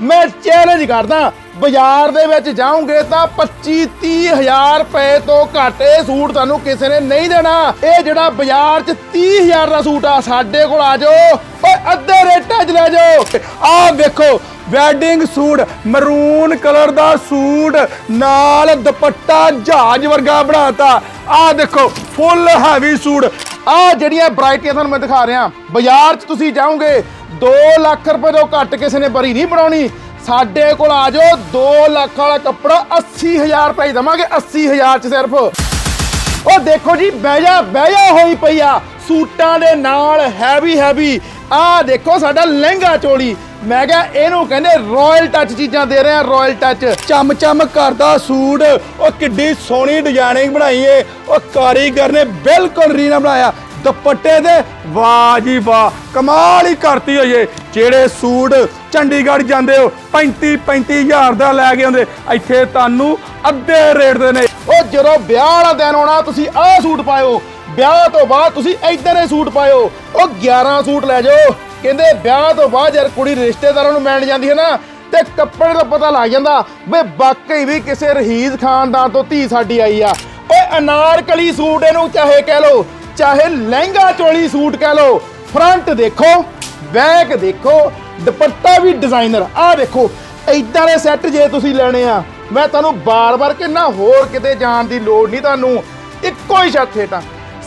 ਮੈਂ ਚੈਲੰਜ ਕਰਦਾ, ਬਾਜ਼ਾਰ ਦੇ ਵਿੱਚ ਜਾਓਗੇ ਤਾਂ 25 30000 ਰੁਪਏ ਤੋਂ ਘੱਟ ਇਹ ਸੂਟ ਤੁਹਾਨੂੰ ਕਿਸੇ ਨੇ ਨਹੀਂ ਦੇਣਾ। ਇਹ ਜਿਹੜਾ ਬਾਜ਼ਾਰ 'ਚ 30000 ਦਾ ਸੂਟ ਆ, ਸਾਡੇ ਕੋਲ ਆ ਜਾਓ, ਓਏ ਅੱਧੇ ਰੇਟਾਂ 'ਚ ਲੈ ਜਾਓ। ਆਹ ਵੇਖੋ ਵੈਡਿੰਗ ਸੂਟ ਮਰੂਨ ਕਲਰ ਦਾ ਸੂਟ, ਨਾਲ ਦੁਪੱਟਾ ਜਹਾਜ਼ ਵਰਗਾ ਬਣਾਤਾ। ਆਹ ਦੇਖੋ ਫੁੱਲ ਹੈਵੀ ਸੂਟ। ਆਹ ਜਿਹੜੀਆਂ ਵੈਰਾਈਟੀਆਂ ਤੁਹਾਨੂੰ ਮੈਂ ਦਿਖਾ ਰਿਹਾ। ਬਾਜ਼ਾਰ 'ਚ ਤੁਸੀਂ ਜਾਓਗੇ 2 ਲੱਖ ਰੁਪਏ ਤੋਂ ਘੱਟ ਕਿਸੇ ਨੇ ਬਰੀ ਨਹੀਂ ਬਣਾਉਣੀ। ਸਾਡੇ ਕੋਲ ਆ ਜਾਓ 2 ਲੱਖ ਵਾਲਾ ਕੱਪੜਾ 80000 ਰੁਪਏ 'ਚ ਦਵਾਂਗੇ 80000 ਚ ਸਿਰਫ। ਉਹ ਦੇਖੋ ਜੀ ਬਹਿਜਾ ਬਹਿਜਾ ਹੋਈ ਪਈ ਆ। ਸੂਟਾਂ ਦੇ ਨਾਲ ਹੈਵੀ ਹੈਵੀ ਆ ਦੇਖੋ ਸਾਡਾ ਲਹਿੰਗਾ ਚੋਲੀ। ਮੈਂ ਕਿਹਾ ਇਹਨੂੰ ਕਹਿੰਦੇ ਰਾਇਲ ਟੱਚ ਚੀਜ਼ਾਂ ਦੇ ਰਹੇ ਆ ਰਾਇਲ ਟੱਚ ਚਮ ਚਮ ਕਰਦਾ ਸੂਟ। ਉਹ ਕਿੱਡੀ ਸੋਹਣੀ ਡਿਜ਼ਾਈਨਿੰਗ ਬਣਾਈ ਏ। ਉਹ ਕਾਰੀਗਰ ਨੇ ਬਿਲਕੁਲ ਰੀਨਾ ਬਣਾਇਆ। ਦੁਪੱਟੇ ਦੇ ਵਾਹ ਜੀ ਵਾਹ। ਕਮਾਲ ਹੀ ਕਰਤੀ ਹੋਈ ਜਿਹੜੇ ਸੂਟ ਚੰਡੀਗੜ੍ਹ ਜਾਂਦੇ ਹੋ 35 35000 ਦਾ ਲੈ ਕੇ ਆਉਂਦੇ। ਇੱਥੇ ਤੁਹਾਨੂੰ ਅੱਧੇ ਰੇਟ ਦੇ ਨੇ। ਉਹ ਜਦੋਂ ਵਿਆਹ ਵਾਲਾ ਦਿਨ ਆਉਣਾ, ਤੁਸੀਂ ਆਹ ਸੂਟ ਪਾਇਓ। ਵਿਆਹ ਤੋਂ ਬਾਅਦ ਤੁਸੀਂ ਇਦਾਂ ਦੇ ਸੂਟ ਪਾਇਓ। ਉਹ 11 ਸੂਟ ਲੈ ਜਾਓ। ਕਹਿੰਦੇ ਵਿਆਹ ਤੋਂ ਬਾਅਦ ਯਾਰ ਕੁੜੀ ਰਿਸ਼ਤੇਦਾਰਾਂ ਨੂੰ ਮਿਲਣ ਜਾਂਦੀ ਹੈ ਨਾ, ਤੇ ਕੱਪੜੇ ਦਾ ਪਤਾ ਲੱਗ ਜਾਂਦਾ ਵੇ ਵਾਕਈ ਵੀ ਕਿਸੇ ਰਹੀਜ਼ ਖਾਨਦਾਨ ਤੋਂ ਧੀ ਸਾਡੀ ਆਈ ਆ। ਓਏ ਅਨਾਰਕਲੀ ਸੂਟ ਇਹਨੂੰ ਚਾਹੇ ਕਹਿ ਲੋ ਚਾਹੇ ਲਹਿੰਗਾ ਚੋਲੀ ਸੂਟ ਕਹਿ ਲਓ ਫਰੰਟ ਦੇਖੋ ਬੈਕ ਦੇਖੋ, ਦੁਪੱਟਾ ਵੀ ਡਿਜ਼ਾਈਨਰ ਆਹ ਦੇਖੋ ਇਦਾਂ ਦੇ ਸੈੱਟ ਜੇ ਤੁਸੀਂ ਲੈਣੇ ਆ, ਮੈਂ ਤੁਹਾਨੂੰ ਬਾਰ-ਬਾਰ ਕਿੰਨਾ ਹੋਰ ਕਿਤੇ ਜਾਣ ਦੀ ਲੋੜ ਨਹੀਂ ਤੁਹਾਨੂੰ, ਇੱਕੋ ਹੀ ਛੱਤ ਹੇਠਾਂ,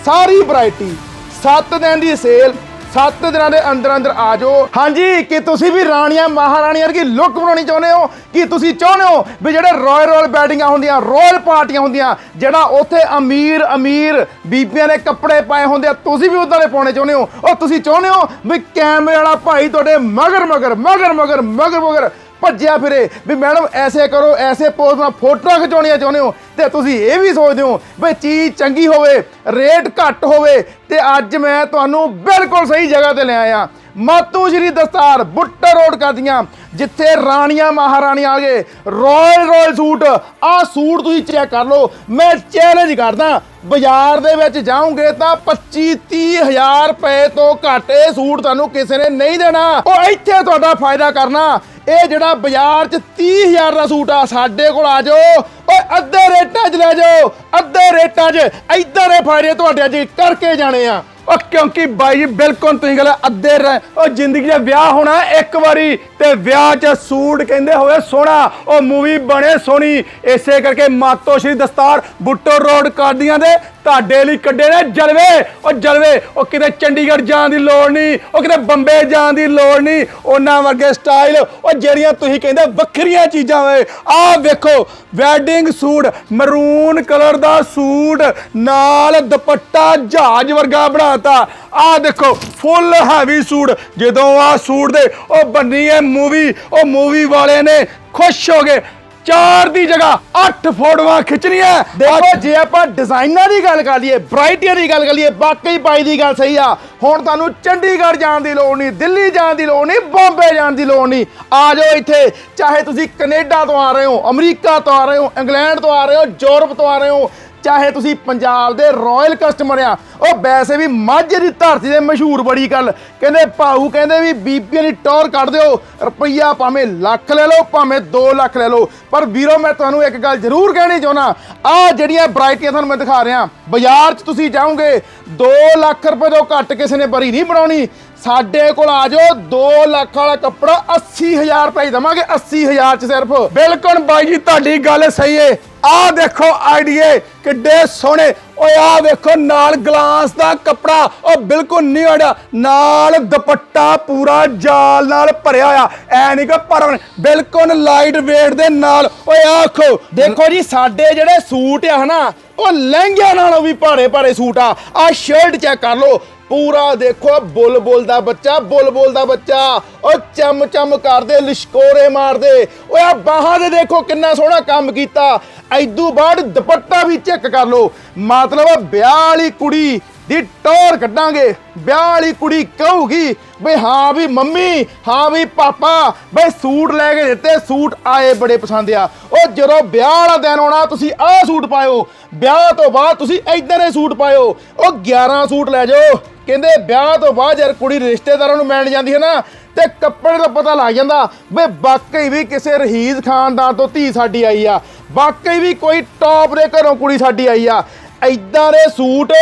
ਸਾਰੀ ਵੈਰਾਈਟੀ 7 ਦਿਨ ਦੀ ਸੇਲ 7 ਦਿਨਾਂ ਦੇ ਅੰਦਰ ਅੰਦਰ ਆ ਜਾਓ। ਹਾਂਜੀ, ਕਿ ਤੁਸੀਂ ਵੀ ਰਾਣੀਆਂ, ਮਹਾਰਾਣੀਆਂ ਦੀ ਲੁੱਕ ਬਣਾਉਣੀ ਚਾਹੁੰਦੇ ਹੋ? ਕਿ ਤੁਸੀਂ ਚਾਹੁੰਦੇ ਹੋ ਵੀ ਜਿਹੜੇ ਰਾਇਲ ਰਾਇਲ ਬੈਡਿੰਗਾਂ ਹੁੰਦੀਆਂ ਰਾਇਲ ਪਾਰਟੀਆਂ ਹੁੰਦੀਆਂ, ਜਿਹੜਾ ਉੱਥੇ ਅਮੀਰ ਅਮੀਰ ਬੀਬੀਆਂ ਨੇ ਕੱਪੜੇ ਪਾਏ ਹੁੰਦੇ ਆ, ਤੁਸੀਂ ਵੀ ਉਦਾਂ ਦੇ ਪਾਉਣੇ ਚਾਹੁੰਦੇ ਹੋ? ਉਹ ਤੁਸੀਂ ਚਾਹੁੰਦੇ ਹੋ ਵੀ ਕੈਮਰੇ ਵਾਲਾ ਭਾਈ ਤੁਹਾਡੇ ਮਗਰ ਮਗਰ ਮਗਰ ਮਗਰ ਮਗਰ ਮਗਰ ਭੱਜਿਆ ਫਿਰੇ। ਵੀ ਮੈਡਮ, ਐਸੇ ਕਰੋ, ਐਸੇ ਪੋਜ਼ ਨਾਲ ਫੋਟੋਆਂ ਖਿਚਾਉਣੀਆਂ ਚਾਹੁੰਦੇ ਹੋ। ਤੇ ਤੁਸੀਂ ਇਹ ਵੀ ਸੋਚਦੇ ਹੋ ਵੀ ਚੀਜ਼ ਚੰਗੀ ਹੋਵੇ ਰੇਟ ਘੱਟ ਹੋਵੇ, ਤੇ ਅੱਜ ਮੈਂ ਤੁਹਾਨੂੰ ਬਿਲਕੁਲ ਸਹੀ ਜਗ੍ਹਾ ਤੇ ਲੈ ਆਇਆ। ਮਾਤੂ ਸ਼੍ਰੀ ਦਸਤਾਰ ਬੁੱਟਰ ਰੋਡ ਕਰਦੀਆਂ। ਜਿੱਥੇ ਰਾਣੀਆਂ ਮਹਾਰਾਣੀਆਂ ਆ ਗਏ ਰੋਇਲ ਰੋਇਲ ਸੂਟ ਆਹ ਸੂਟ ਤੁਸੀਂ ਚੈੱਕ ਕਰ ਲਓ। ਮੈਂ ਚੈਲੰਜ ਕਰਦਾ, ਬਾਜ਼ਾਰ ਦੇ ਵਿੱਚ ਜਾਓਗੇ ਤਾਂ 25 30000 ਰੁਪਏ ਤੋਂ ਘੱਟ ਇਹ ਸੂਟ ਤੁਹਾਨੂੰ ਕਿਸੇ ਨੇ ਨਹੀਂ ਦੇਣਾ। ਉਹ ਇੱਥੇ ਤੁਹਾਡਾ ਫਾਇਦਾ ਕਰਨਾ। ਇਹ ਜਿਹੜਾ ਬਾਜ਼ਾਰ 'ਚ 30000 ਦਾ ਸੂਟ ਆ, ਸਾਡੇ ਕੋਲ ਆ ਜਾਓ। ਓਏ, ਅੱਧੇ ਰੇਟਾਂ 'ਚ ਲੈ ਜਾਓ, ਅੱਧੇ ਰੇਟਾਂ 'ਚ। ਇਦਾਂ ਦੇ ਫਾਇਦੇ ਤੁਹਾਡੇ ਅੱਜ ਕਰਕੇ ਜਾਣੇ ਆ। ਉਹ ਕਿਉਂਕਿ ਬਾਈ ਜੀ, ਬਿਲਕੁਲ ਤੁਸੀਂ ਗੱਲ ਅੱਧੇ ਰਹਿ ਉਹ ਜ਼ਿੰਦਗੀ ਦਾ ਵਿਆਹ ਹੋਣਾ ਇੱਕ ਵਾਰੀ ਤੇ ਵਿਆਹ 'ਚ ਸੂਟ ਕਹਿੰਦੇ ਹੋਏ ਸੋਹਣਾ ਉਹ ਮੂਵੀ ਬਣੇ ਸੋਹਣੀ। ਇਸੇ ਕਰਕੇ ਮਾਤੋ ਸ਼੍ਰੀ ਦਸਤਾਰ ਬੁੱਟੋ ਰੋਡ ਕਰਦੀਆਂ ਦੇ ਤੁਹਾਡੇ ਲਈ ਕੱਢੇ ਨੇ ਜਲਵੇ। ਉਹ ਜਲਵੇ ਉਹ ਕਿਤੇ ਚੰਡੀਗੜ੍ਹ ਜਾਣ ਦੀ ਲੋੜ ਨਹੀਂ ਉਹ ਕਿਤੇ ਬੰਬੇ ਜਾਣ ਦੀ ਲੋੜ ਨਹੀਂ। ਉਹਨਾਂ ਵਰਗੇ ਸਟਾਈਲ ਉਹ ਜਿਹੜੀਆਂ ਤੁਸੀਂ ਕਹਿੰਦੇ ਵੱਖਰੀਆਂ ਚੀਜ਼ਾਂ ਵੇ। ਆਹ ਵੇਖੋ, ਵੈਡਿੰਗ ਸੂਟ, ਮਰੂਨ ਕਲਰ ਦਾ ਸੂਟ, ਨਾਲ ਦੁਪੱਟਾ ਜਹਾਜ਼ ਵਰਗਾ ਬਣਾ ਬਣਾਤਾ ਆਹ ਦੇਖੋ ਫੁੱਲ ਹੈਵੀ ਸੂਟ। ਜਦੋਂ ਆਹ ਸੂਟ ਦੇ ਉਹ ਬੰਨੀ ਹੈ ਮੂਵੀ ਉਹ ਮੂਵੀ ਵਾਲੇ ਨੇ ਖੁਸ਼ ਹੋ ਗਏ। ਚਾਰ ਦੀ ਜਗ੍ਹਾ 8 ਫੋਟੋਆਂ ਖਿੱਚਣੀਆਂ ਦੇਖੋ ਜੇ ਆਪਾਂ ਡਿਜ਼ਾਈਨਾਂ ਦੀ ਗੱਲ ਕਰ ਲਈਏ ਵੈਰਾਈਟੀਆਂ ਦੀ ਗੱਲ ਕਰ ਲਈਏ ਵਾਕਈ ਪਾਈ ਦੀ ਗੱਲ ਸਹੀ ਆ। ਹੁਣ ਤੁਹਾਨੂੰ ਚੰਡੀਗੜ੍ਹ ਜਾਣ ਦੀ ਲੋੜ ਨਹੀਂ ਦਿੱਲੀ ਜਾਣ ਦੀ ਲੋੜ ਨਹੀਂ ਬੰਬੇ ਜਾਣ ਦੀ ਲੋੜ ਨਹੀਂ। ਆ ਜਾਓ ਇੱਥੇ ਚਾਹੇ ਤੁਸੀਂ ਕੈਨੇਡਾ ਤੋਂ ਆ ਰਹੇ ਹੋ ਅਮਰੀਕਾ ਤੋਂ ਆ ਰਹੇ ਹੋ ਇੰਗਲੈਂਡ ਤੋਂ ਆ ਰਹੇ ਹੋ ਯੂਰਪ ਤੋਂ ਆ ਰਹੇ ਹੋ ਚਾਹੇ ਤੁਸੀਂ ਪੰਜਾਬ ਦੇ ਰਾਇਲ ਕਸਟਮਰ ਆ, ਉਹ ਵੈਸੇ ਵੀ ਮਾਝੇ ਦੀ ਧਰਤੀ ਦੇ ਮਸ਼ਹੂਰ ਬੜੀ ਗੱਲ। ਕਹਿੰਦੇ ਭਾਊ ਕਹਿੰਦੇ ਵੀ ਬੀਬੀਆਂ ਦੀ ਟੌਰ ਕੱਢ ਦਿਓ, ਰੁਪਈਆ ਭਾਵੇਂ ਲੱਖ ਲੈ ਲਓ, ਭਾਵੇਂ 2 ਲੱਖ ਲੈ ਲਓ। ਪਰ ਵੀਰੋ, ਮੈਂ ਤੁਹਾਨੂੰ ਇੱਕ ਗੱਲ ਜ਼ਰੂਰ ਕਹਿਣੀ ਚਾਹੁੰਦਾ ਆ ਜਿਹੜੀਆਂ ਵੈਰਾਈਟੀਆਂ ਤੁਹਾਨੂੰ ਮੈਂ ਦਿਖਾ ਰਿਹਾ। ਬਾਜ਼ਾਰ 'ਚ ਤੁਸੀਂ ਜਾਓਗੇ 2 ਲੱਖ ਰੁਪਏ ਤੋਂ ਘੱਟ ਕਿਸੇ ਨੇ ਬਰੀ ਨਹੀਂ ਬਣਾਉਣੀ। ਸਾਡੇ ਕੋਲ ਆ ਜਾਓ 2 ਲੱਖ ਵਾਲਾ ਕੱਪੜਾ 80000 ਰੁਪਏ 'ਚ ਦਵਾਂਗੇ 80000 ਚ ਸਿਰਫ। ਬਿਲਕੁਲ ਬਾਈ ਜੀ, ਤੁਹਾਡੀ ਗੱਲ ਸਹੀ ਏ। ਆਹ ਦੇਖੋ ਆਈਡੀਏ, ਕਿੱਡੇ ਸੋਹਣੇ। ਓਏ, ਆਹ ਵੇਖੋ, ਨਾਲ ਗਲਾਸ ਦਾ ਕੱਪੜਾ। ਉਹ ਬਿਲਕੁਲ ਨਹੀਂ ਅੜਾ ਨਾਲ ਦੁਪੱਟਾ ਪੂਰਾ ਜਾਲ ਨਾਲ ਭਰਿਆ ਆ ਐ ਨਹੀਂ ਕਿ ਪਰ ਬਿਲਕੁਲ ਲਾਈਟ weight ਦੇ ਨਾਲ। ਓਏ ਆਖੋ ਦੇਖੋ ਜੀ, ਸਾਡੇ ਜਿਹੜੇ ਸੂਟ ਆ ਹਨਾ, ਉਹ ਲਹਿੰਗਿਆਂ ਨਾਲੋਂ ਵੀ ਭਾਰੇ ਭਾਰੇ ਸੂਟ ਆ। ਆ ਸ਼ਰਟ ਚੈੱਕ ਕਰ ਲਓ। ਪੂਰਾ ਦੇਖੋ ਬੁੱਲ ਬੁੱਲ ਦਾ ਬੱਚਾ ਬੁੱਲ ਬੁੱਲ ਦਾ ਬੱਚਾ। ਉਹ ਚਮ ਚਮ ਕਰਦੇ, ਲਿਸ਼ਕੋਰੇ ਮਾਰਦੇ। ਓਏ ਆ ਬਾਹਾਂ ਦੇ ਦੇਖੋ, ਕਿੰਨਾ ਸੋਹਣਾ ਕੰਮ ਕੀਤਾ। ਐਦੂ ਬਾਅਦ ਦੁਪੱਟਾ ਵੀ ਚੈੱਕ ਕਰ ਲਓ। ਮਤਲਬ ਵਿਆਹ ਵਾਲੀ ਕੁੜੀ ਦੀ ਟੌਰ ਕੱਢਾਂਗੇ। ਵਿਆਹ ਵਾਲੀ ਕੁੜੀ ਕਹੂਗੀ, ਬਈ ਹਾਂ ਵੀ ਮੰਮੀ, ਹਾਂ ਵੀ ਪਾਪਾ, ਬਈ ਸੂਟ ਲੈ ਕੇ ਦਿੱਤੇ, ਸੂਟ ਆਏ ਬੜੇ ਪਸੰਦ ਆ। ਉਹ ਜਦੋਂ ਵਿਆਹ ਵਾਲਾ ਦਿਨ ਆਉਣਾ, ਤੁਸੀਂ ਆਹ ਸੂਟ ਪਾਇਓ। ਵਿਆਹ ਤੋਂ ਬਾਅਦ ਤੁਸੀਂ ਇਦਾਂ ਦੇ ਸੂਟ ਪਾਇਓ। ਉਹ 11 ਸੂਟ ਲੈ ਜਾਓ। ਕਹਿੰਦੇ ਵਿਆਹ ਤੋਂ ਬਾਅਦ ਯਾਰ ਕੁੜੀ ਰਿਸ਼ਤੇਦਾਰਾਂ ਨੂੰ ਮਿਲਣ ਜਾਂਦੀ ਹੈ ਨਾ, ਤੇ ਕੱਪੜੇ ਦਾ ਪਤਾ ਲੱਗ ਜਾਂਦਾ ਵੀ ਵਾਕਈ ਵੀ ਕਿਸੇ ਰਹੀਜ਼ ਖਾਨਦਾਨ ਤੋਂ ਧੀ ਸਾਡੀ ਆਈ ਆ, ਵਾਕਈ ਵੀ ਕੋਈ ਟੌਪ ਦੇ ਘਰੋਂ ਕੁੜੀ ਸਾਡੀ ਆਈ ਆ। ਐਦਾਂ ਦੇ ਸੂਟ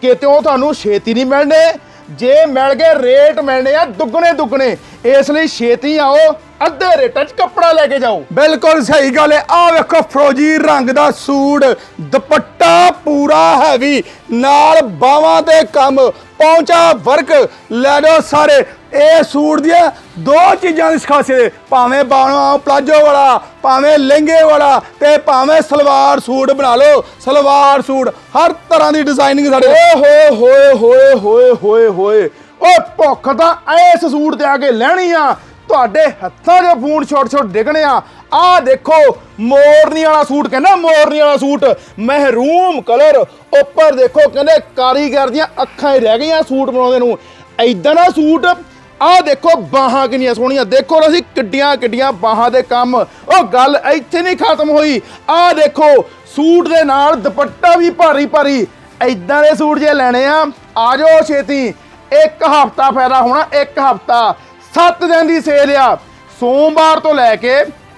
ਕਿਤੇੋਂ ਤੁਹਾਨੂੰ ਛੇਤੀ ਨਹੀਂ ਮਿਲਣੇ। ਜੇ ਮਿਲ ਗਏ ਰੇਟ ਮਿਲਣੇ ਆ ਦੁੱਗਣੇ ਦੁੱਗਣੇ ਇਸ ਲਈ ਛੇਤੀ ਆਓ ਅੱਧੇ ਰੇਟਾਂ 'ਚ ਕੱਪੜਾ ਲੈ ਕੇ ਜਾਓ। ਬਿਲਕੁਲ ਸਹੀ ਗੱਲ ਹੈ। ਆ ਵੇਖੋ ਫਰੋਜੀ ਰੰਗ ਦਾ ਸੂਟ ਦੁਪੱਟਾ ਪੂਰਾ ਹੈਵੀ ਨਾਲ ਬਾਹਾਂ ਤੇ ਕੰਮ ਪਹੁੰਚਾ ਵਰਕ ਲੈ ਲਓ ਸਾਰੇ। ਇਹ ਸੂਟ ਦੀਆਂ ਦੋ ਚੀਜ਼ਾਂ ਦੀ ਖਾਸੀਅਤ ਹੈ। ਭਾਵੇਂ ਬਾਹਾਂ ਪਲਾਜੋ ਵਾਲਾ ਭਾਵੇਂ ਲਹਿੰਗੇ ਵਾਲਾ ਤੇ ਭਾਵੇਂ ਸਲਵਾਰ ਸੂਟ ਬਣਾ ਲਓ। ਸਲਵਾਰ ਸੂਟ ਹਰ ਤਰ੍ਹਾਂ ਦੀ ਡਿਜ਼ਾਈਨਿੰਗ ਸਾਡੇ ਓਏ ਹੋਏ ਹੋਏ ਹੋਏ ਹੋਏ ਹੋਏ ਹੋਏ। ਓ ਭੁੱਖ ਤਾਂ ਐਸ ਸੂਟ ਤੇ ਆ ਕੇ ਲੈਣੀ ਆ। ਤੁਹਾਡੇ ਹੱਥਾਂ 'ਚ ਫੂਨ ਛੋਟ ਛੋਟ ਡਿੱਗਣੇ ਆ। ਆਹ ਦੇਖੋ, ਮੋਰਨੀ ਵਾਲਾ ਸੂਟ, ਕਹਿੰਦਾ ਮੋਰਨੀ ਵਾਲਾ ਸੂਟ, ਮਹਿਰੂਮ ਕਲਰ, ਉੱਪਰ ਦੇਖੋ, ਕਹਿੰਦੇ ਕਾਰੀਗਰ ਦੀਆਂ ਅੱਖਾਂ ਹੀ ਰਹਿ ਗਈਆਂ ਸੂਟ ਬਣਾਉਂਦੇ ਨੂੰ। ਐਦਾਂ ਦਾ ਸੂਟ, ਆਹ ਦੇਖੋ, ਬਾਹਾਂ ਕਿੰਨੀਆਂ ਸੋਹਣੀਆਂ। ਦੇਖੋ ਅਸੀਂ ਕਿੱਡੀਆਂ ਕਿੱਡੀਆਂ ਬਾਹਾਂ ਦੇ ਕੰਮ। ਉਹ ਗੱਲ ਇੱਥੇ ਨਹੀਂ ਖਤਮ ਹੋਈ। ਆਹ ਦੇਖੋ, ਸੂਟ ਦੇ ਨਾਲ ਦੁਪੱਟਾ ਵੀ ਭਾਰੀ ਭਾਰੀ। ਐਦਾਂ ਦੇ ਸੂਟ ਜੇ ਲੈਣੇ ਆ ਆ ਜਾਓ ਛੇਤੀ। ਇੱਕ ਹਫਤਾ ਫਾਇਦਾ ਹੋਣਾ, ਇੱਕ ਹਫਤਾ। 7 ਦਿਨ ਦੀ ਸੇਲ ਆ। ਸੋਮਵਾਰ ਤੋਂ ਲੈ ਕੇ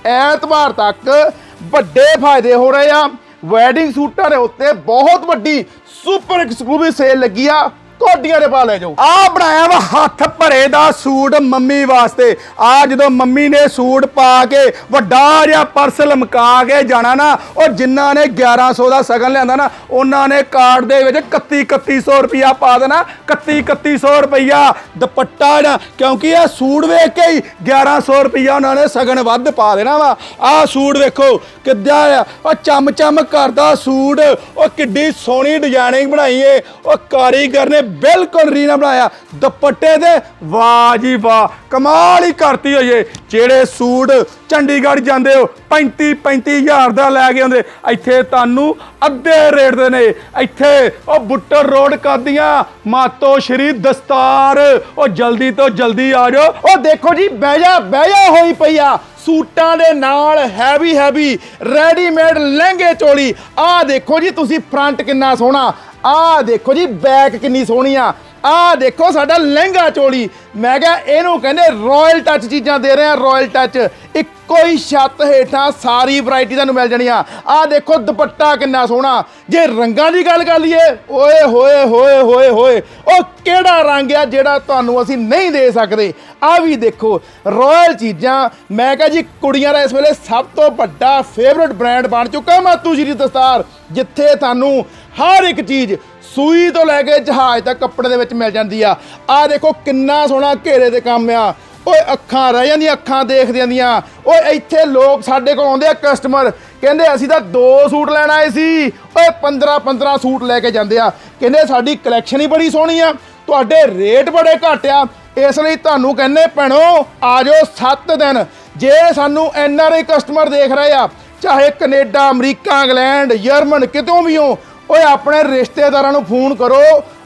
ਐਤਵਾਰ ਤੱਕ ਵੱਡੇ ਫਾਇਦੇ ਹੋ ਰਹੇ ਆ। ਵੈਡਿੰਗ ਸੂਟਾਂ ਦੇ ਉੱਤੇ ਬਹੁਤ ਵੱਡੀ ਸੁਪਰ ਐਕਸਕਲੂਸਿਵ ਸੇਲ ਲੱਗੀ ਆ। ਕੋਡੀਆਂ ਦੇ ਪਾ ਲੈ ਜਾਓ। ਆ ਬਣਾਇਆ ਵਾ ਹੱਥ ਭਰੇ ਦਾ ਸੂਟ ਮੰਮੀ ਵਾਸਤੇ। ਆ ਜਦੋਂ ਮੰਮੀ ਨੇ ਸੂਟ ਪਾ ਕੇ ਵੱਡਾ ਜਿਹਾ ਪਰਸ ਲਮਕਾ ਕੇ ਜਾਣਾ ਨਾ, ਉਹ ਜਿਨ੍ਹਾਂ ਨੇ 1100 ਦਾ ਸਗਨ ਲਿਆਂਦਾ ਨਾ, ਉਹਨਾਂ ਨੇ ਕਾਰਡ ਦੇ ਵਿੱਚ 31 3100 ਰੁਪਿਆ ਪਾ ਦੇਣਾ। 31 3100 ਰੁਪਿਆ ਦੁਪੱਟਾ ਨਾ ਕਿਉਂਕਿ ਇਹ ਸੂਟ ਵੇਖ ਕੇ ਹੀ 1100 ਰੁਪਿਆ ਉਹਨਾਂ ਨੇ ਸਗਨ ਵੱਧ ਪਾ ਦੇਣਾ ਵਾ। ਆ ਸੂਟ ਵੇਖੋ ਕਿੱਦਾਂ ਆ, ਉਹ ਚਮ ਚਮ ਕਰਦਾ ਸੂਟ, ਉਹ ਕਿੱਡੀ ਸੋਹਣੀ ਡਿਜ਼ਾਈਨਿੰਗ ਬਣਾਈ ਏ, ਉਹ ਕਾਰੀਗਰ ਨੇ ਬਿਲਕੁਲ ਰੀਨਾ ਬਣਾਇਆ। ਦੁਪੱਟੇ ਦੇ, ਵਾਹ ਜੀ ਵਾਹ, ਕਮਾਲ ਹੀ ਕਰਤੀ ਹੋਈ ਏ। ਜਿਹੜੇ ਸੂਟ ਚੰਡੀਗੜ੍ਹ ਜਾਂਦੇ ਹੋ 35 35000 ਦਾ ਲੈ ਕੇ ਆਉਂਦੇ। ਇੱਥੇ ਤੁਹਾਨੂੰ ਅੱਧੇ ਰੇਟ ਦੇ ਨੇ। ਇੱਥੇ ਉਹ ਬੁੱਟਰ ਰੋਡ ਕਰਦੀਆਂ। ਮਾਤੋ ਸ਼੍ਰੀ ਦਸਤਾਰ। ਉਹ ਜਲਦੀ ਤੋਂ ਜਲਦੀ ਆ ਜਾਓ। ਉਹ ਦੇਖੋ ਜੀ, ਬਹਿ ਜਾ ਬਹਿ ਜਾ ਹੋਈ ਪਈ ਆ। ਸੂਟਾਂ ਦੇ ਨਾਲ ਹੈਵੀ ਹੈਵੀ ਰੈਡੀਮੇਡ ਲਹਿੰਗੇ ਚੋਲੀ। ਆਹ ਦੇਖੋ ਜੀ, ਤੁਸੀਂ ਫਰੰਟ ਕਿੰਨਾ ਸੋਹਣਾ। ਆਹ ਦੇਖੋ ਜੀ ਬੈਕ ਕਿੰਨੀ ਸੋਹਣੀ ਆ। ਆਹ ਦੇਖੋ ਸਾਡਾ ਲਹਿੰਗਾ ਚੋਲੀ। ਮੈਂ ਕਿਹਾ ਇਹਨੂੰ ਕਹਿੰਦੇ ਰਾਇਲ ਟੱਚ ਚੀਜ਼ਾਂ ਦੇ ਰਹੇ ਆ ਰਾਇਲ ਟੱਚ ਇੱਕੋ ਹੀ ਛੱਤ ਹੇਠਾਂ ਸਾਰੀ ਵੈਰਾਈਟੀ ਤੁਹਾਨੂੰ ਮਿਲ ਜਾਣੀ ਆ। ਆਹ ਦੇਖੋ ਦੁਪੱਟਾ ਕਿੰਨਾ ਸੋਹਣਾ। ਜੇ ਰੰਗਾਂ ਦੀ ਗੱਲ ਕਰ ਲਈਏ, ਓਏ ਹੋਏ ਹੋਏ ਹੋਏ ਹੋਏ। ਉਹ ਕਿਹੜਾ ਰੰਗ ਆ ਜਿਹੜਾ ਤੁਹਾਨੂੰ ਅਸੀਂ ਨਹੀਂ ਦੇ ਸਕਦੇ? ਆ ਵੀ ਦੇਖੋ ਰਾਇਲ ਚੀਜ਼ਾਂ। ਮੈਂ ਕਹਾਂ ਜੀ, ਕੁੜੀਆਂ ਦਾ ਇਸ ਵੇਲੇ ਸਭ ਤੋਂ ਵੱਡਾ ਫੇਵਰਿਟ ਬ੍ਰਾਂਡ ਬਣ ਚੁੱਕਾ ਮਾਤੂ ਜੀ ਦਸਤਾਰ, ਜਿੱਥੇ ਤੁਹਾਨੂੰ ਹਰ ਇੱਕ ਚੀਜ਼ ਸੂਈ ਤੋਂ ਲੈ ਕੇ ਜਹਾਜ਼ ਤੱਕ ਕੱਪੜੇ ਦੇ ਵਿੱਚ ਮਿਲ ਜਾਂਦੀ ਆ। ਆ ਦੇਖੋ ਕਿੰਨਾ ਸੋਹਣਾ ਘੇਰੇ ਦੇ ਕੰਮ ਆ। ਓਏ ਅੱਖਾਂ, ਰਹਿ ਜਾਂਦੀਆਂ ਅੱਖਾਂ, ਦੇਖਦੀਆਂ ਦੀਆਂ। ਓਏ ਇੱਥੇ ਲੋਕ ਸਾਡੇ ਕੋਲ ਆਉਂਦੇ ਆ ਕਸਟਮਰ ਕਹਿੰਦੇ ਅਸੀਂ ਤਾਂ ਦੋ ਸੂਟ ਲੈਣ ਆਏ ਸੀ। ਓਏ 15 15 ਸੂਟ ਲੈ ਕੇ ਜਾਂਦੇ ਆ। ਕਹਿੰਦੇ ਸਾਡੀ ਕਲੈਕਸ਼ਨ ਹੀ ਬੜੀ ਸੋਹਣੀ ਆ। ਤੁਹਾਡੇ ਰੇਟ ਬੜੇ ਘੱਟ ਆ। ਇਸ ਲਈ ਤੁਹਾਨੂੰ ਕਹਿੰਨੇ ਭੈਣੋ, ਆ ਜਾਓ 7 ਦਿਨ। ਜੇ ਸਾਨੂੰ ਐਨ ਆਰ ਆਈ ਕਸਟਮਰ ਦੇਖ ਰਹੇ ਆ, ਚਾਹੇ ਕੈਨੇਡਾ, ਅਮਰੀਕਾ, ਇੰਗਲੈਂਡ, ਜਰਮਨ, ਕਿਤੋਂ ਵੀ ਹੋ ਓਏ ਆਪਣੇ ਰਿਸ਼ਤੇਦਾਰਾਂ ਨੂੰ ਫੋਨ ਕਰੋ,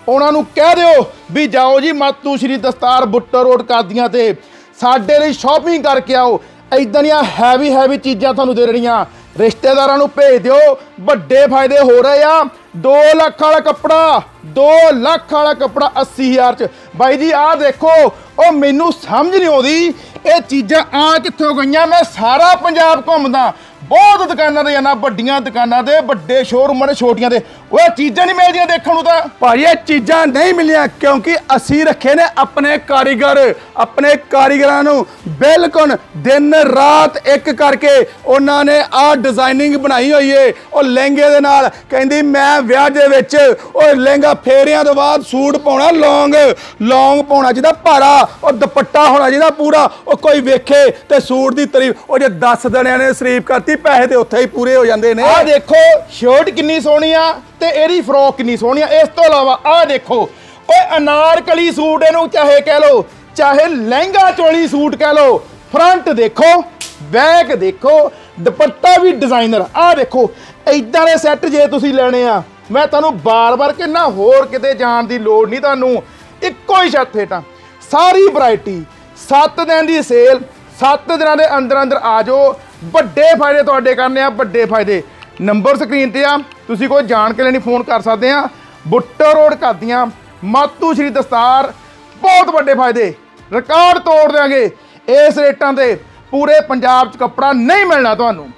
ਉਹਨਾਂ ਨੂੰ ਕਹਿ ਦਿਓ ਵੀ ਜਾਓ ਜੀ ਮਾਤੂ ਸ਼੍ਰੀ ਦਸਤਾਰ ਬੁੱਟਰ ਰੋਡ ਕਾਦੀਆਂ ਤੇ। ਸਾਡੇ ਲਈ ਸ਼ਾਪਿੰਗ ਕਰਕੇ ਆਓ। ਇਦਾਂ ਦੀਆਂ ਹੈਵੀ ਹੈਵੀ ਚੀਜ਼ਾਂ ਤੁਹਾਨੂੰ ਦੇ ਰਹੀਆਂ ਰਿਸ਼ਤੇਦਾਰਾਂ ਨੂੰ ਭੇਜ ਦਿਓ। ਵੱਡੇ ਫਾਇਦੇ ਹੋ ਰਹੇ ਆ। 2 ਲੱਖ ਵਾਲਾ ਕੱਪੜਾ 2 ਲੱਖ ਵਾਲਾ ਕੱਪੜਾ 80000 ਚ। ਬਾਈ ਜੀ, ਆਹ ਦੇਖੋ, ਉਹ ਮੈਨੂੰ ਸਮਝ ਨਹੀਂ ਆਉਂਦੀ। ਇਹ ਚੀਜ਼ਾਂ ਆ ਕਿੱਥੋਂ ਗਈਆਂ? ਮੈਂ ਸਾਰਾ ਪੰਜਾਬ ਘੁੰਮਦਾ। ਬਹੁਤ ਦੁਕਾਨਾਂ ਤੇ ਜਾਣਾ ਵੱਡੀਆਂ ਦੁਕਾਨਾਂ ਤੇ ਵੱਡੇ ਸ਼ੋਰੂਮਾਂ ਤੇ ਛੋਟੀਆਂ ਤੇ ਉਹ ਚੀਜ਼ਾਂ ਨਹੀਂ ਮਿਲਦੀਆਂ ਦੇਖਣ ਨੂੰ ਤਾਂ। ਭਾਈ, ਇਹ ਚੀਜ਼ਾਂ ਨਹੀਂ ਮਿਲੀਆਂ ਕਿਉਂਕਿ ਅਸੀਂ ਰੱਖੇ ਨੇ ਆਪਣੇ ਕਾਰੀਗਰ, ਆਪਣੇ ਕਾਰੀਗਰਾਂ ਨੂੰ ਬਿਲਕੁਲ ਦਿਨ ਰਾਤ ਇੱਕ ਕਰਕੇ ਉਹਨਾਂ ਨੇ ਆਹ ਡਿਜ਼ਾਈਨਿੰਗ ਬਣਾਈ ਹੋਈ ਏ। ਉਹ ਲਹਿੰਗੇ ਦੇ ਨਾਲ ਕਹਿੰਦੀ, ਮੈਂ ਵਿਆਹ ਦੇ ਵਿੱਚ ਉਹ ਲਹਿੰਗਾ ਫੇਰਿਆਂ ਤੋਂ ਬਾਅਦ ਸੂਟ ਪਾਉਣਾ ਲੌਂਗ ਲੌਂਗ ਪਾਉਣਾ ਜਿਹਦਾ ਭਾਰਾ, ਉਹ ਦੁਪੱਟਾ ਹੋਣਾ ਜਿਹਦਾ ਪੂਰਾ, ਉਹ ਕੋਈ ਵੇਖੇ ਤੇ ਸੂਟ ਦੀ ਤਾਰੀਫ। ਉਹ ਜੇ 10 ਦਿਨਿਆਂ ਨੇ ਸਰੀਫ ਕਰ ਕਰਤੀ ਪੈਸੇ ਤੇ ਉੱਥੇ ਹੀ ਪੂਰੇ ਹੋ ਜਾਂਦੇ ਨੇ। ਆਹ ਦੇਖੋ ਸ਼ਰਟ ਕਿੰਨੀ ਸੋਹਣੀ ਆ ਤੇ ਇਹਦੀ ਫਰੋਕ ਕਿੰਨੀ ਸੋਹਣੀ ਆ। ਇਸ ਤੋਂ ਇਲਾਵਾ ਆਹ ਦੇਖੋ, ਓਏ ਅਨਾਰਕਲੀ ਸੂਟ ਇਹਨੂੰ ਚਾਹੇ ਕਹਿ ਲਓ, ਚਾਹੇ ਲਹਿੰਗਾ ਚੋਲੀ ਸੂਟ ਕਹਿ ਲਓ ਫਰੰਟ ਦੇਖੋ ਬੈਕ ਦੇਖੋ, ਦੁਪੱਟਾ ਵੀ ਡਿਜ਼ਾਈਨਰ ਆਹ ਦੇਖੋ ਇਦਾਂ ਦੇ ਸੈੱਟ ਜੇ ਤੁਸੀਂ ਲੈਣੇ ਆ, ਮੈਂ ਤੁਹਾਨੂੰ ਬਾਰ-ਬਾਰ ਕਿੰਨਾ ਹੋਰ ਕਿਤੇ ਜਾਣ ਦੀ ਲੋੜ ਨਹੀਂ ਤੁਹਾਨੂੰ। ਇੱਕੋ ਹੀ ਛੱਤ ਹੇਠਾਂ, ਸਾਰੀ ਵੈਰਾਈਟੀ 7 ਦਿਨ ਦੀ ਸੇਲ 7 ਦਿਨਾਂ ਦੇ ਅੰਦਰ ਅੰਦਰ ਆ ਜਾਓ ਵੱਡੇ ਫਾਇਦੇ ਤੁਹਾਡੇ ਕਰਨੇ ਆ, ਵੱਡੇ ਫਾਇਦੇ। ਨੰਬਰ ਸਕਰੀਨ ਤੇ ਆ, ਤੁਸੀਂ ਕੋਈ ਜਾਣ ਕੇ ਲੈਣੀ ਫੋਨ ਕਰ ਸਕਦੇ ਆ। ਬੁੱਟਰ ਰੋਡ ਕਰਦੀਆਂ ਮਾਤੂ ਸ਼੍ਰੀ ਦਸਤਾਰ, ਬਹੁਤ ਵੱਡੇ ਫਾਇਦੇ। ਰਿਕਾਰਡ ਤੋੜ ਦਿਆਂਗੇ। ਇਸ ਰੇਟਾਂ ਤੇ ਪੂਰੇ ਪੰਜਾਬ 'ਚ ਕੱਪੜਾ ਨਹੀਂ ਮਿਲਣਾ ਤੁਹਾਨੂੰ।